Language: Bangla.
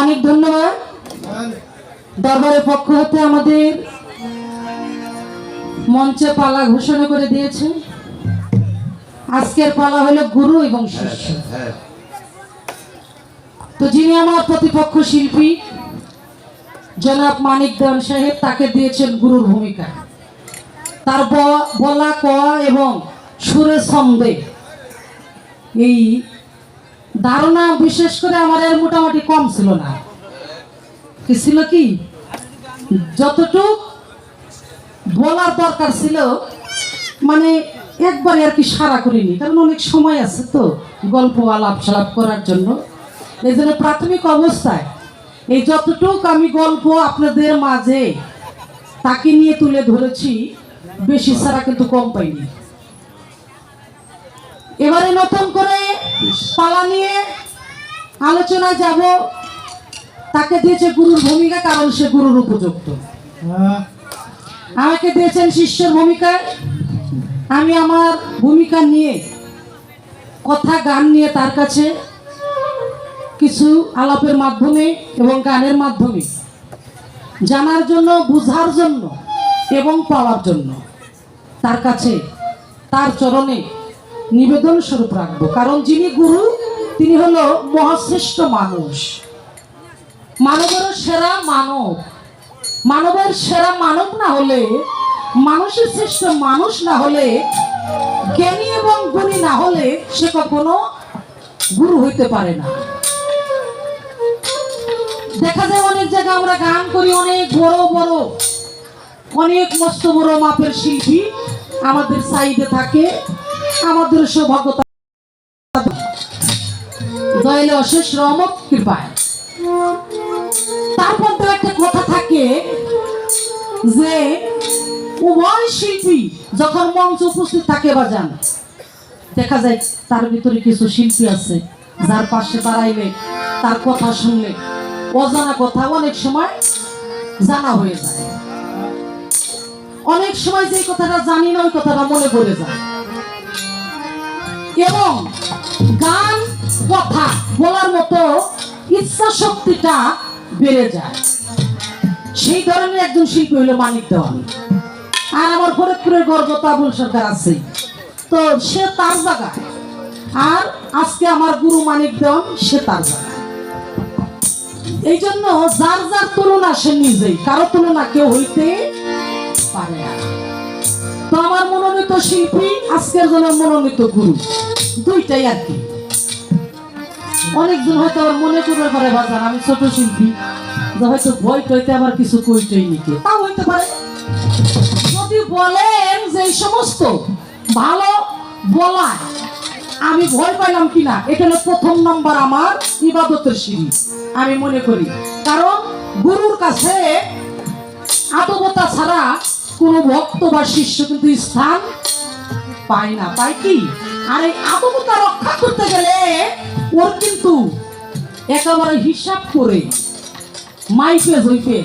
অনেক ধন্যবাদ। দরবারের পক্ষ হতে আমাদের মঞ্চে পালা ঘোষণা করে দিয়েছে। আজকের পালা হলো গুরু এবং শিষ্য। তো যিনি আমার প্রতিপক্ষ শিল্পী, জনাব মানিক দেওয়ান সাহেব, তাকে দিয়েছেন গুরুর ভূমিকা। তার বলা, ক এবং সুরে ছন্দে এই ধারণা বিশেষ করে আমার এর মোটামুটি কম ছিল না। কি ছিল কি? যতটুক বলার দরকার ছিল মানে একবারে আর কি সারা করিনি। কারণ অনেক সময় আছে তো গল্প আলাপ সালাপ করার জন্য। এই জন্য প্রাথমিক অবস্থায় এই যতটুক আমি গল্প আপনাদের মাঝে তাকে নিয়ে তুলে ধরেছি, বেশি ছাড়া কিন্তু কম পাইনি। এবারে নতুন পালা নিয়ে আলোচনায় যাব। তাকে দিয়েছে গুরুর ভূমিকা, কারণ সে গুরুর উপযুক্ত। আমাকে দিয়েছেন শিষ্যের ভূমিকায় আমি আমার ভূমিকা নিয়ে কথা, গান নিয়ে তার কাছে কিছু আলাপের মাধ্যমে এবং গানের মাধ্যমে জানার জন্য, বুঝার জন্য এবং পাওয়ার জন্য তার কাছে, তার চরণে নিবেদন স্বরূপ রাখব। কারণ যিনি গুরু, তিনি হলো মহাশ্রেষ্ঠ মানুষ। মানবের সেরা মানব। মানবের সেরা মানব না হলে, মানুষের শ্রেষ্ঠ মানুষ না হলে, জ্ঞানী এবং গুণী না হলে সে কখনো গুরু হইতে পারে না। দেখা যায় অনেক জায়গায় আমরা গান করি, অনেক বড় বড়, অনেক মস্ত বড় মাপের শিল্পী আমাদের সাইডে থাকে। আমাদের সৌভাগ্যতা তার ভিতরে কিছু শিল্পী আছে, যার পাশে দাঁড়াইলে তার কথা শুনলে অজানা কথা অনেক সময় জানা হয়ে যায়। অনেক সময় যে কথাটা জানি না, ওই কথাটা মনে পড়ে যায়। এবং গান কথা বলার মতো ইচ্ছা শক্তিটা বেড়ে যায়। সেই ধরনের একজন শিল্পী হলো মানিক দেওয়ান। আর আমার ফরিদপুরের গর্ব তাবুল সরকার আছে তো সে তার জায়গায়। আর আজকে আমার গুরু মানিক দেওয়ান, সে তার জায়গায়। এই জন্য যার যার তুলনা সে নিজেই, কারও তুলনা কেউ হইতে পারে না। তো আমার মনোনীত শিল্পী, আজকের জন্য মনোনীত গুরু। দুইটাই আর কি। অনেকজন হয়তো আবার মনে করবে পারে বাজার, আমি ছোট শিল্পী। যে হয়তো ভয় টইতে আবার কিছু কইটই নিতে। তাও হইতে পারে। যদি বলেন যে সমস্ত ভালো বলায় আমি ভয় পাইলাম কিনা হলো প্রথম নম্বর আমার ইবাদতের সিঁড়ি, আমি মনে করি। কারণ গুরুর কাছে আদবতা ছাড়া কোনো ভক্ত বা শিষ্য কিন্তু স্থান পায় না। পায় কি? আর এই আদবতা রক্ষা করতে গেলে ওর কিন্তু একেবারে হিসাব করে মাইপে হইপে